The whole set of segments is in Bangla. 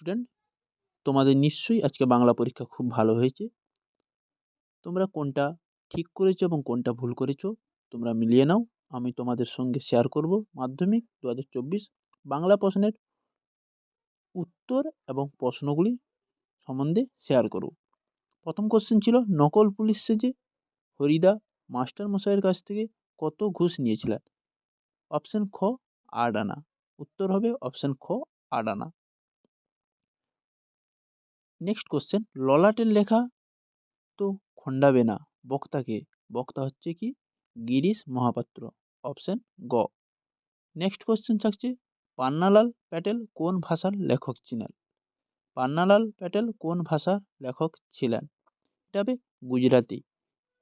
স্টুডেন্ট তোমাদের নিশ্চয়ই আজকে বাংলা পরীক্ষা খুব ভালো হয়েছে। তোমরা কোনটা ঠিক করেছ এবং কোনটা ভুল করেছ, তোমরা মিলিয়ে নাও। আমি তোমাদের সঙ্গে শেয়ার করব মাধ্যমিক দু হাজার চব্বিশ বাংলা প্রশ্নের উত্তর এবং প্রশ্নগুলি সম্বন্ধে শেয়ার করব। প্রথম কোশ্চেন ছিল, নকল পুলিশ সেজে হরিদা মাস্টার মশাইয়ের কাছ থেকে কত ঘুষ নিয়েছিলেন? অপশান খ আট আনা উত্তর হবে অপশান খ আট আনা নেক্সট কোশ্চেন ললাটের লেখা তো খণ্ডাবে না। বক্তাকে, বক্তা হচ্ছে কি? গিরিশ মহাপাত্র। অপশান গ। নেক্সট কোশ্চেন থাকছে, পান্নালাল প্যাটেল কোন ভাষার লেখক ছিলেন? পান্নালাল প্যাটেল কোন ভাষার লেখক ছিলেন? এটা হবে গুজরাটি।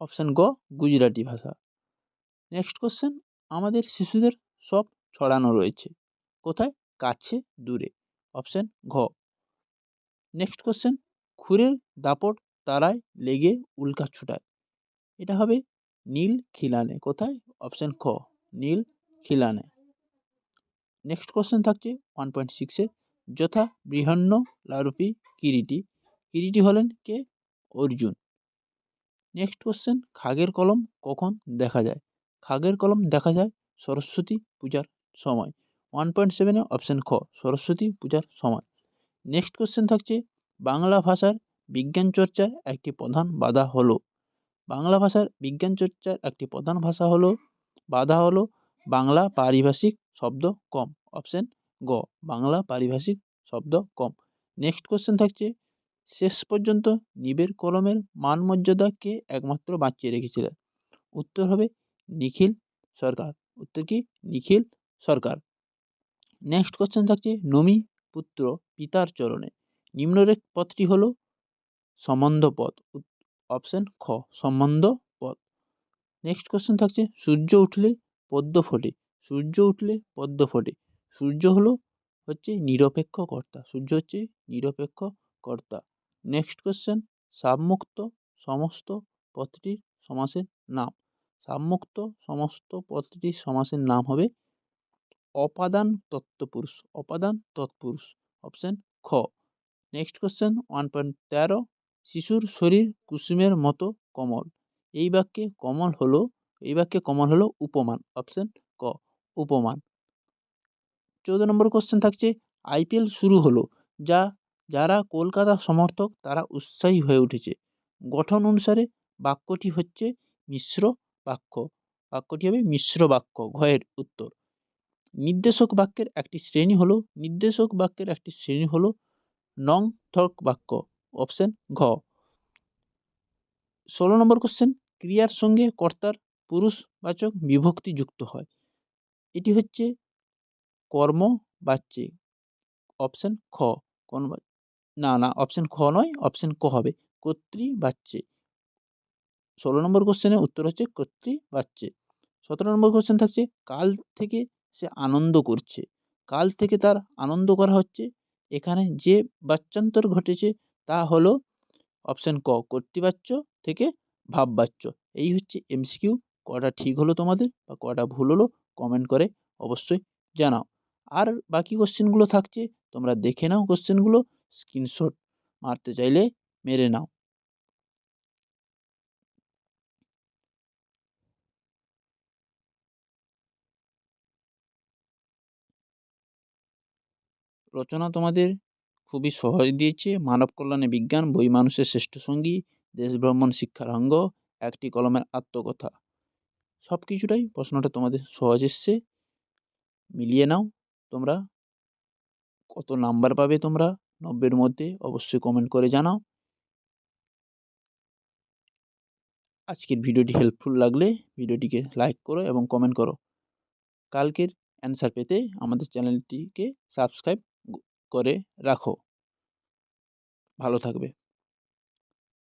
অপশান গ, গুজরাটি ভাষা। নেক্সট কোশ্চেন আমাদের শিশুদের সব ছড়ানো রয়েছে। কোথায়? কাছে, দূরে। অপশান ঘ। নেক্সট কোশ্চেন খুরের দাপট তারায় লেগে উল্কা ছুটায়। এটা হবে নীল খিলানে, কোথায়? অপশান খ, নীল খিলানে। নেক্সট কোশ্চেন থাকছে ওয়ান পয়েন্ট সিক্সে যথা বৃহন্ন লারুপি কিরিটি কিরিটি হলেন কে? অর্জুন। নেক্সট কোশ্চেন খাগের কলম কখন দেখা যায়? খাগের কলম দেখা যায় সরস্বতী পূজার সময়। ওয়ান পয়েন্ট সেভেনে অপশান খ, সরস্বতী পূজার সময়। নেক্সট কোশ্চেন থাকছে, বাংলা ভাষার বিজ্ঞান চর্চার একটি প্রধান বাধা হলো। বাংলা ভাষার বিজ্ঞান চর্চার একটি প্রধান ভাষা হলো, বাধা হলো বাংলা পারিভাষিক শব্দ কম। অপশান গ, বাংলা পারিভাষিক শব্দ কম। নেক্সট কোশ্চেন থাকছে, শেষ পর্যন্ত নিবের কলমের মান মর্যাদাকে একমাত্র বাঁচিয়ে রেখেছিলেন? উত্তর হবে নিখিল সরকার। উত্তর কি? নিখিল সরকার। নেক্সট কোশ্চেন থাকছে, নমি পুত্র পিতার চরণে। নিম্নরেখ পথটি হল সম্বন্ধ পথ অপশান খ, সম্বন্ধ পথ নেক্সট কোশ্চেন থাকছে, সূর্য উঠলে পদ্ম ফোটে। সূর্য উঠলে পদ্ম ফোটে। সূর্য হলো হচ্ছে নিরপেক্ষ কর্তা। সূর্য হচ্ছে নিরপেক্ষ কর্তা। নেক্সট কোশ্চেন সাবমুক্ত সমস্ত পথটির সমাসের নাম। সাবমুক্ত সমস্ত পথটির সমাসের নাম হবে অপাদান তত্ত্বপুরুষ, অপাদান তৎপুরুষ অপশান খ। নেক্সট কোশ্চেন ওয়ান পয়েন্ট তেরো, শিশুর শরীর কুসুমের মতো কমল। এই বাক্যে কমল হলো, এই বাক্যে কমল হলো উপমান অপশান ক, উপমান। চৌদ্দ নম্বর কোশ্চেন থাকছে, আইপিএল শুরু হলো, যা, যারা কলকাতা সমর্থক, তারা উৎসাহী হয়ে উঠেছে। গঠন অনুসারে বাক্যটি হচ্ছে মিশ্র বাক্য। বাক্যটি হবে মিশ্র বাক্য ঘয়ের উত্তর। নির্দেশক বাক্যের একটি শ্রেণি হলো, নির্দেশক বাক্যের একটি শ্রেণি হলো নং থক বাক্য অপশান ঘ। ষোলো নম্বর কোশ্চেন ক্রিয়ার সঙ্গে কর্তার পুরুষবাচক বিভক্তি যুক্ত হয়। এটি হচ্ছে কর্ম বাচ্চে অপশান খ। কোন না না অপশান খ নয় অপশান ক হবে কর্তৃ বাচ্চে ষোলো নম্বর কোশ্চেনের উত্তর হচ্ছে কর্তৃ বাচ্চে সতেরো নম্বর কোশ্চেন থাকছে, কাল থেকে সে আনন্দ করছে। কাল থেকে তার আনন্দ করা হচ্ছে। এখানে যে বাচ্যান্তর ঘটেছে তা হলো অপশান ক কর্তৃবাচ্য থেকে ভাববাচ্য এই হচ্ছে এমসিকিউ কটা ঠিক হলো তোমাদের বা কটা ভুল হলো কমেন্ট করে অবশ্যই জানাও। আর বাকি কোশ্চেনগুলো থাকছে, তোমরা দেখে নাও কোশ্চেনগুলো স্ক্রিনশট মারতে চাইলে মেরে নাও। রচনা তোমাদের খুবই সহজ দিয়েছে। মানব কল্যাণে বিজ্ঞান, বই মানুষের শ্রেষ্ঠ সঙ্গী, দেশ ভ্রমণ, শিক্ষার অঙ্গ, একটি কলমের আত্মকথা। সব কিছুটাই প্রশ্নটা তোমাদের সহজ এসছে। মিলিয়ে নাও তোমরা। কত নাম্বার পাবে তোমরা? নব্বের মধ্যে অবশ্যই কমেন্ট করে জানাও। আজকের ভিডিওটি হেল্পফুল লাগলে ভিডিওটিকে লাইক করো এবং কমেন্ট করো। কালকের অ্যান্সার পেতে আমাদের চ্যানেলটিকে সাবস্ক্রাইব করে রাখো। ভালো থাকবে।